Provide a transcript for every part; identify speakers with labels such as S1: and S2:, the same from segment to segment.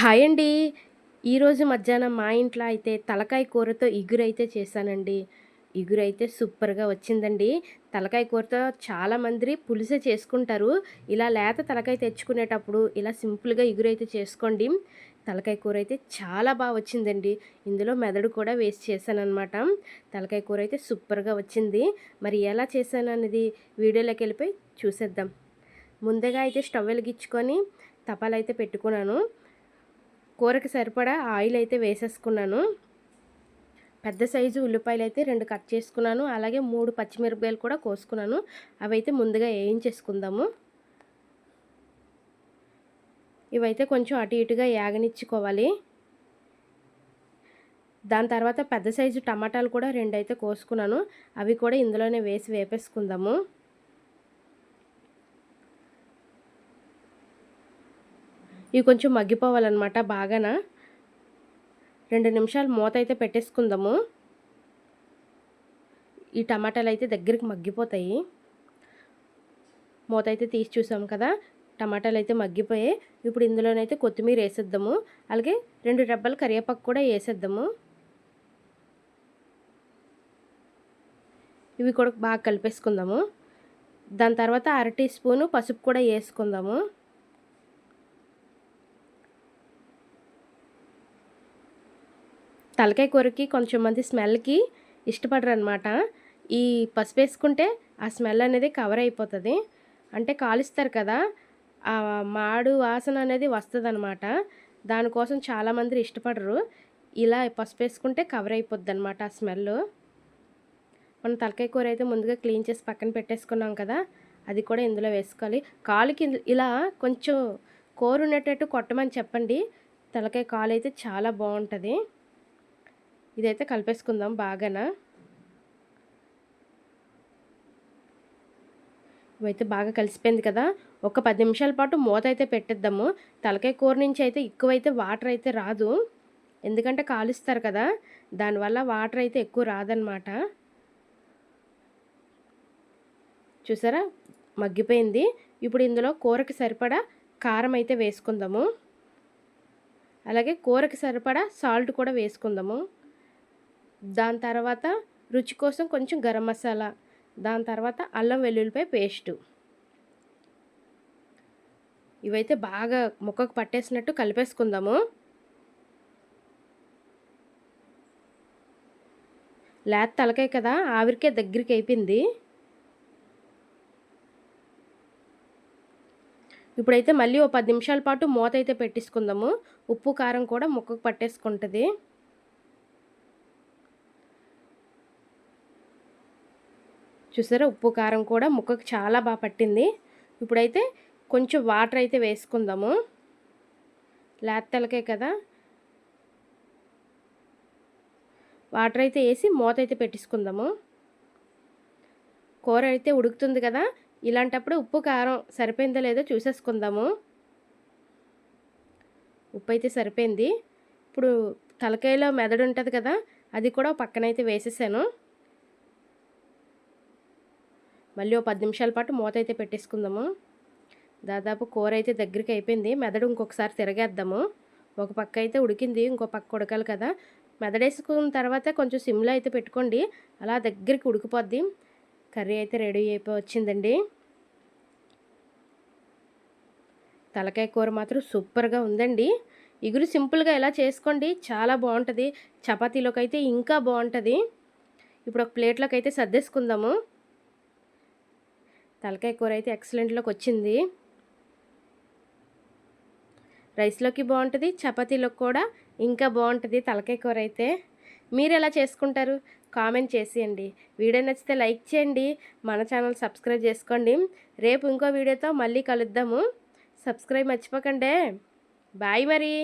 S1: Hi అండి. ఈరోజు మధ్యాహ్నం మా ఇంట్లో అయితే తలకాయ కూరతో ఇగురైతే చేశానండి. ఇగురైతే సూపర్గా వచ్చిందండి. తలకాయ కూరతో చాలామంది పులిసే చేసుకుంటారు. ఇలా లేత తలకాయ తెచ్చుకునేటప్పుడు ఇలా సింపుల్గా ఇగురైతే చేసుకోండి. తలకాయ కూర అయితే చాలా బాగా వచ్చిందండి. ఇందులో మెదడు కూడా వేస్ట్ చేశానమాట తలకాయ కూర అయితే సూపర్గా వచ్చింది. మరి ఎలా చేశాను అనేది వీడియోలోకి వెళ్ళిపోయి చూసేద్దాం. ముందుగా అయితే స్టవ్ వెలిగించుకొని తపాలైతే పెట్టుకున్నాను. కూరకి సరిపడా ఆయిల్ అయితే వేసేసుకున్నాను. పెద్ద సైజు ఉల్లిపాయలు అయితే రెండు కట్ చేసుకున్నాను. అలాగే మూడు పచ్చిమిరపకాయలు కూడా కోసుకున్నాను. అవి అయితే ముందుగా వేయించేసుకుందాము. ఇవైతే కొంచెం అటు ఇటుగా యాగనిచ్చుకోవాలి. దాని తర్వాత పెద్ద సైజు టమాటాలు కూడా రెండు అయితే కోసుకున్నాను. అవి కూడా ఇందులోనే వేసి వేపేసుకుందాము. ఇవి కొంచెం మగ్గిపోవాలన్నమాట బాగాన. రెండు నిమిషాలు మూత అయితే పెట్టేసుకుందాము. ఈ టమాటాలు అయితే దగ్గరికి మగ్గిపోతాయి. మూత అయితే తీసి చూసాం కదా టమాటాలు అయితే మగ్గిపోయాయి. ఇప్పుడు ఇందులోనైతే కొత్తిమీర వేసేద్దాము. అలాగే రెండు రెబ్బలు కరివేపాకు కూడా వేసేద్దాము. ఇవి కూడా బాగా కలిపేసుకుందాము. దాని తర్వాత అర టీ స్పూను పసుపు కూడా వేసుకుందాము. తలకాయ కూరకి కొంచెం మంది స్మెల్కి ఇష్టపడరు అనమాట ఈ పసుపు వేసుకుంటే ఆ స్మెల్ అనేది కవర్ అయిపోతుంది. అంటే కాలుస్తారు కదా ఆ మాడు వాసన అనేది వస్తుంది అనమాట దానికోసం చాలామంది ఇష్టపడరు. ఇలా పసుపు వేసుకుంటే కవర్ అయిపోద్ది అనమాట ఆ స్మెల్ మనం తలకాయ కూర అయితే ముందుగా క్లీన్ చేసి పక్కన పెట్టేసుకున్నాం కదా అది కూడా ఇందులో వేసుకోవాలి. కాలుకి ఇలా కొంచెం కూర ఉండేటట్టు కొట్టమని చెప్పండి. తలకాయ కాలు అయితే చాలా బాగుంటుంది. ఇదైతే కలిపేసుకుందాం బాగానా? ఇవైతే బాగా కలిసిపోయింది కదా. ఒక పది నిమిషాల పాటు మూత అయితే పెట్టేద్దాము. తలకాయ కూర నుంచి అయితే ఎక్కువైతే వాటర్ అయితే రాదు. ఎందుకంటే కాలుస్తారు కదా. దానివల్ల వాటర్ అయితే ఎక్కువ రాదనమాట చూసారా? మగ్గిపోయింది. ఇప్పుడు ఇందులో కూరకి సరిపడా కారం అయితే వేసుకుందాము. అలాగే కూరకి సరిపడా సాల్ట్ కూడా వేసుకుందాము. దాని తర్వాత రుచి కోసం కొంచెం గరం మసాలా దాని తర్వాత అల్లం వెల్లుల్లిపాయ పేస్టు. ఇవైతే బాగా ముక్కకు పట్టేసినట్టు కలిపేసుకుందాము. లేత తలకాయ కదా ఆవిరికే దగ్గరికి అయిపోయింది. ఇప్పుడైతే మళ్ళీ ఓ పది నిమిషాల పాటు మూత అయితే పెట్టేసుకుందాము. ఉప్పు కారం కూడా ముక్కకు పట్టేసుకుంటుంది. చూసారా? ఉప్పు కారం కూడా ముక్కకు చాలా బాగా పట్టింది. ఇప్పుడైతే కొంచెం వాటర్ అయితే వేసుకుందాము. లేతలకే కదా? వాటర్ అయితే వేసి మూత అయితే పెట్టించుకుందాము కూర అయితే ఉడుకుతుంది కదా? ఇలాంటప్పుడు ఉప్పు కారం సరిపోయిందో లేదో చూసేసుకుందాము. ఉప్పు అయితే సరిపోయింది. ఇప్పుడు తలకాయలో మెదడు ఉంటుంది కదా? అది కూడా పక్కనైతే వేసేసాను. మళ్ళీ ఓ పది నిమిషాల పాటు మూత అయితే పెట్టేసుకుందాము. దాదాపు కూర అయితే దగ్గరికి అయిపోయింది. మెదడు ఇంకొకసారి తిరగేద్దాము. ఒక పక్క అయితే ఉడికింది ఇంకో పక్క ఉడకాలి కదా. మెదడేసుకున్న తర్వాత కొంచెం సిమ్లో అయితే పెట్టుకోండి. అలా దగ్గరికి ఉడికిపోద్ది. కర్రీ అయితే రెడీ అయిపోయి వచ్చిందండి. తలకాయ కూర మాత్రం సూపర్గా ఉందండి. ఇగురు సింపుల్గా ఎలా చేసుకోండి చాలా బాగుంటుంది. చపాతీలోకి అయితే ఇంకా బాగుంటుంది. ఇప్పుడు ఒక ప్లేట్లోకి అయితే సర్దేసుకుందాము. తలకాయ కూర అయితే ఎక్సలెంట్లోకి వచ్చింది. రైస్లోకి బాగుంటుంది చపాతీలోకి కూడా ఇంకా బాగుంటుంది తలకాయ కూర అయితే. మీరు ఎలా చేసుకుంటారు? కామెంట్ చేసేయండి. వీడియో నచ్చితే లైక్ చేయండి. మన ఛానల్ సబ్స్క్రైబ్ చేసుకోండి. రేపు ఇంకో వీడియోతో మళ్ళీ కలుద్దాము. సబ్స్క్రైబ్ మర్చిపోకండి. బాయ్ మరి.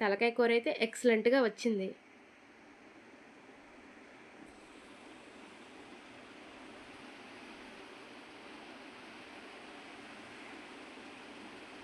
S1: తలకాయ కూర అయితే ఎక్సలెంట్గా వచ్చింది.